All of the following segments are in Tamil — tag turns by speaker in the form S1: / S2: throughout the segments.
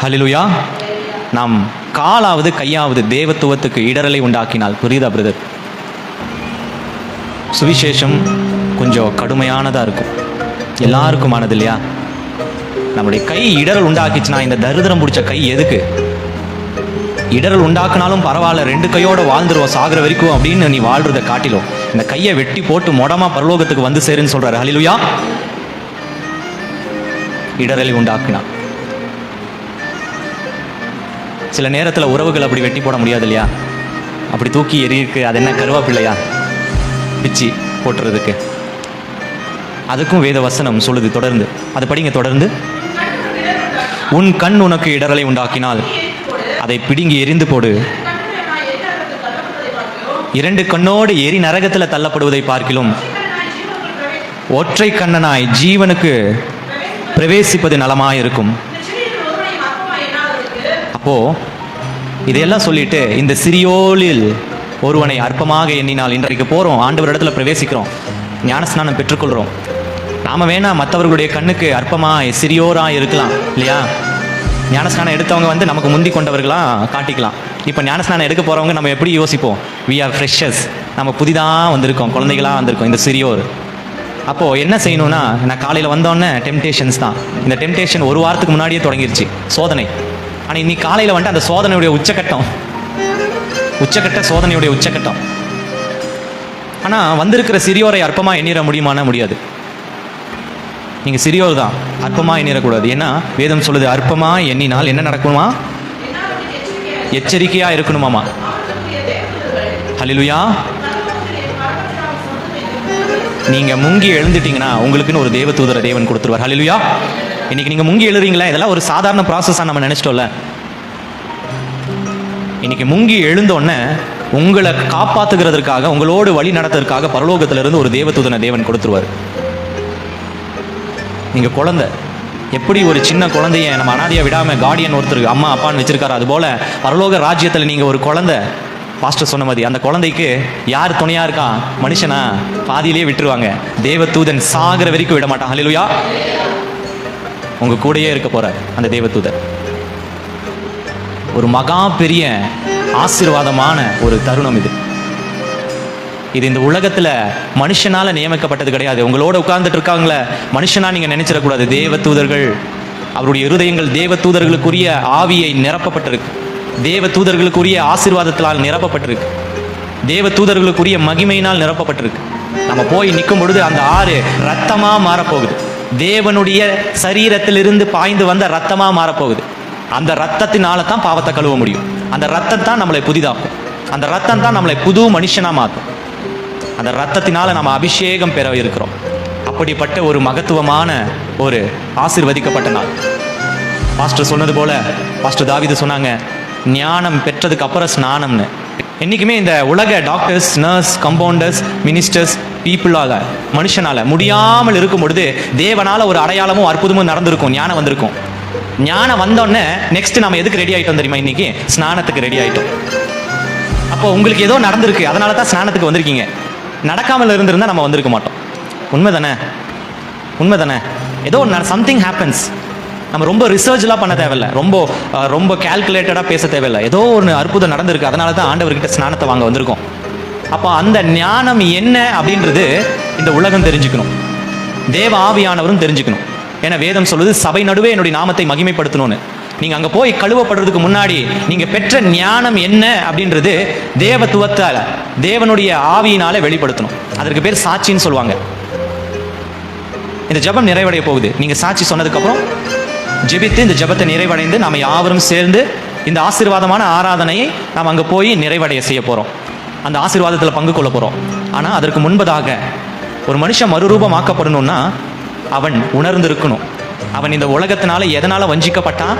S1: ஹலிலுயா நாம் காலாவது கையாவது தேவத்துவத்துக்கு இடரலை உண்டாக்கினால். புரியுதா பிரதர் சுவிசேஷம் கொஞ்சம் கடுமையானதாக இருக்கும் எல்லாருக்குமானது இல்லையா நம்முடைய கை இடரல் உண்டாக்கிச்சுன்னா இந்த தரிதிரம் பிடிச்ச கை எதுக்கு? இடரல் உண்டாக்குனாலும் பரவாயில்ல ரெண்டு கையோட வாழ்ந்துருவோம் சாகிற வரைக்கும் அப்படின்னு நீ வாழ்றதை காட்டிலும். இந்த கையை வெட்டி போட்டு மொடமா பரலோகத்துக்கு வந்து சேருன்னு சொல்றாரு. ஹலிலுயா இடரலை உண்டாக்குனா. சில நேரத்தில் உறவுகள் அப்படி வெட்டி போட முடியாது இல்லையா அப்படி தூக்கி எறியிருக்கு அது என்ன கருவாப்பிள்ளையா? பிச்சு போட்டுறதுக்கு. அதுக்கும் வேத வசனம் சொல்லுது தொடர்ந்து. அது படிங்க தொடர்ந்து. உன் கண் உனக்கு இடரலை உண்டாக்கினால் அதை பிடுங்கி எரிந்து போடு. இரண்டு கண்ணோடு எரி நரகத்தில் தள்ளப்படுவதை பார்க்கிலும் ஒற்றை கண்ணனாய் ஜீவனுக்கு பிரவேசிப்பது நலமாயிருக்கும். அப்போது இதையெல்லாம் சொல்லிட்டு இந்த சிறியோலில் ஒருவனை அற்பமாக எண்ணினால் இன்றைக்கு போகிறோம் ஆண்டவர் இடத்துல பிரவேசிக்கிறோம் ஞானஸ்நானம் பெற்றுக்கொள்கிறோம் நாம வேணா மற்றவர்களுடைய கண்ணுக்கு அற்பமாக சிறியோராக இருக்கலாம் இல்லையா? ஞானஸ்நானம் எடுத்தவங்க வந்து நமக்கு முந்தி கொண்டவர்களாக காட்டிக்கலாம். இப்போ ஞானஸ்நானம் எடுக்க போறவங்க நம்ம எப்படி யோசிப்போம்? வி ஆர் ஃப்ரெஷர்ஸ் நம்ம புதிதாக வந்திருக்கோம் குழந்தைகளாக வந்திருக்கோம் இந்த சிறியோர். அப்போது என்ன செய்யணும்னா நான் காலையில் வந்தோடனே டெம்டேஷன்ஸ் தான். இந்த டெம்டேஷன் ஒரு வாரத்துக்கு முன்னாடியே தொடங்கிருச்சு சோதனை. ஆனால் இன்னைக்கு காலையில் வந்துட்டு அந்த சோதனையுடைய உச்சக்கட்டம் உச்சக்கட்ட சோதனையுடைய உச்சக்கட்டம் ஆனால் வந்திருக்கிற சிறியோரை அற்பமாக எண்ணிட முடியுமானா முடியாது. நீங்கள் சிறியோர் தான் அற்பமாக எண்ணிடக்கூடாது. ஏன்னா வேதம் சொல்லுது அற்பமாக எண்ணினால் என்ன நடக்குமா? எச்சரிக்கையாக இருக்கணுமாமா. ஹலிலுயா நீங்கள் முங்கி எழுந்துட்டீங்கன்னா உங்களுக்குன்னு ஒரு தேவ தூதர தேவன் கொடுத்துருவார். ஹலிலுயா இன்னைக்கு நீங்க முங்கி எழுறீங்களா? இதெல்லாம் ஒரு சாதாரண ப்ராசஸாக நம்ம நினைச்சிட்டோம்ல. இன்னைக்கு முங்கி எழுந்தோடனே உங்களை காப்பாத்துக்கிறதுக்காக உங்களோடு வழி நடத்துறதுக்காக பரலோகத்துல இருந்து ஒரு தேவதூதனை தேவன் கொடுத்துருவார். நீங்க குழந்தை. எப்படி ஒரு சின்ன குழந்தைய நம்ம அனாதையா விடாம கார்டியன் ஒருத்தருக்கு அம்மா அப்பான்னு வச்சிருக்காரு அது போல பரலோக ராஜ்யத்துல நீங்க ஒரு குழந்தை. பாஸ்டர் சொன்ன மாதிரி அந்த குழந்தைக்கு யார் துணையா இருக்கான் மனுஷனா? பாதியிலேயே விட்டுருவாங்க. தேவதூதன் சாகிற வரைக்கும் விட மாட்டான். ஹலிலுயா உங்கள் கூடயே இருக்க போகிறார் அந்த தேவதூதர் ஒரு மகா பெரிய ஆசீர்வாதமான ஒரு தருணம் இது. இது இந்த உலகத்தில் மனுஷனால் நியமிக்கப்பட்டது கிடையாது. உங்களோட உட்கார்ந்துட்டு இருக்காங்களே மனுஷனாக நீங்கள் நினைச்சிடக்கூடாது. தேவ தூதர்கள் அவருடைய இருதயங்கள் தேவ தூதர்களுக்குரிய ஆவியை நிரப்பப்பட்டிருக்கு. தேவ தூதர்களுக்குரிய ஆசீர்வாதத்தினால் நிரப்பப்பட்டிருக்கு. தேவ தூதர்களுக்குரிய மகிமையினால் நிரப்பப்பட்டிருக்கு. நம்ம போய் நிற்கும் பொழுது அந்த ஆறு ரத்தமாக மாறப்போகுது. தேவனுடைய சரீரத்திலிருந்து பாய்ந்து வந்த ரத்தமாக மாறப்போகுது. அந்த ரத்தத்தினால தான் பாவத்தை கழுவ முடியும். அந்த ரத்தம் தான் நம்மளை புதிதாக்கும். அந்த ரத்தம் தான் நம்மளை புது மனுஷனாக மாற்றும். அந்த ரத்தத்தினால நம்ம அபிஷேகம் பெற இருக்கிறோம். அப்படிப்பட்ட ஒரு மகத்துவமான ஒரு ஆசிர்வதிக்கப்பட்ட நாள். பாஸ்டர் சொன்னது போல பாஸ்டர் தாவிது சொன்னாங்க ஞானம் பெற்றதுக்கு அப்புறம் ஸ்நானம்னு. என்றைக்குமே இந்த உலக டாக்டர்ஸ் நர்ஸ் கம்பவுண்டர்ஸ் மினிஸ்டர்ஸ் பீப்புளால் மனுஷனால முடியாமல் இருக்கும் பொழுது தேவனால் ஒரு அடையாளமும் அற்புதமும் நடந்திருக்கும் ஞானம் வந்திருக்கும். ஞானம் வந்தோடனே நெக்ஸ்ட் நம்ம எதுக்கு ரெடி ஆகிட்டோம் தெரியுமா இன்னைக்கு? ஸ்நானத்துக்கு ரெடி ஆகிட்டோம் அப்போ உங்களுக்கு ஏதோ நடந்திருக்கு அதனால தான் ஸ்நானத்துக்கு வந்திருக்கீங்க. நடக்காமல் இருந்திருந்தால் நம்ம வந்திருக்க மாட்டோம். உண்மை தானே உண்மை தானே ஏதோ சம்திங் ஹேப்பன்ஸ் நம்ம ரொம்ப ரிசர்ச்லாம் பண்ண தேவையில்ல. ரொம்ப ரொம்ப கால்குலேட்டடாக பேச தேவையில்லை. ஏதோ ஒன்று அற்புதம் நடந்திருக்கு. அதனால தான் ஆண்டவர்கிட்ட ஸ்நானத்தை வாங்க வந்திருக்கோம். அப்போ அந்த ஞானம் என்ன அப்படின்றது இந்த உலகம் தெரிஞ்சுக்கணும். தேவ ஆவியானவரும் தெரிஞ்சுக்கணும். ஏன்னா வேதம் சொல்லுது சபை நடுவே என்னுடைய நாமத்தை மகிமைப்படுத்தணும்னு. நீங்கள் அங்கே போய் கழுவப்படுறதுக்கு முன்னாடி நீங்கள் பெற்ற ஞானம் என்ன அப்படின்றது தேவத்துவத்தால் தேவனுடைய ஆவியினால வெளிப்படுத்தணும். அதற்கு பேர் சாட்சின்னு சொல்லுவாங்க. இந்த ஜெபம் நிறைவடைய போகுது. நீங்கள் சாட்சி சொன்னதுக்கப்புறம் ஜெபித்து இந்த ஜெபத்தை நிறைவடைந்து நாம் யாவரும் சேர்ந்து இந்த ஆசீர்வாதமான ஆராதனையை நாம் அங்கே போய் நிறைவடைய செய்ய போகிறோம் அந்த ஆசீர்வாதத்தில் பங்கு கொள்ள போகிறோம் ஆனால் அதற்கு முன்பதாக ஒரு மனுஷன் மறுரூபமாக்கப்படணும்னா அவன் உணர்ந்திருக்கணும். அவன் இந்த உலகத்தினால எதனால் வஞ்சிக்கப்பட்டான்?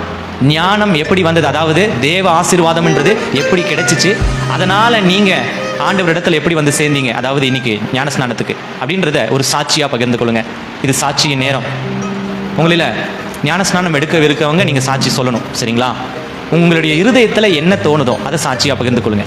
S1: ஞானம் எப்படி வந்தது? அதாவது தேவ ஆசீர்வாதம்ன்றது எப்படி கிடைச்சிச்சு? அதனால் நீங்கள் ஆண்டவர் இடத்துல எப்படி வந்து சேர்ந்தீங்க? அதாவது இன்னைக்கு ஞானஸ்நானத்துக்கு அப்படின்றத ஒரு சாட்சியாக பகிர்ந்து கொள்ளுங்க. இது சாட்சியின் நேரம். உங்களில் ஞானஸ்நானம் எடுக்க நீங்கள் சாட்சி சொல்லணும் சரிங்களா? உங்களுடைய இருதயத்தில் என்ன தோணுதோ அதை சாட்சியாக பகிர்ந்து கொள்ளுங்க.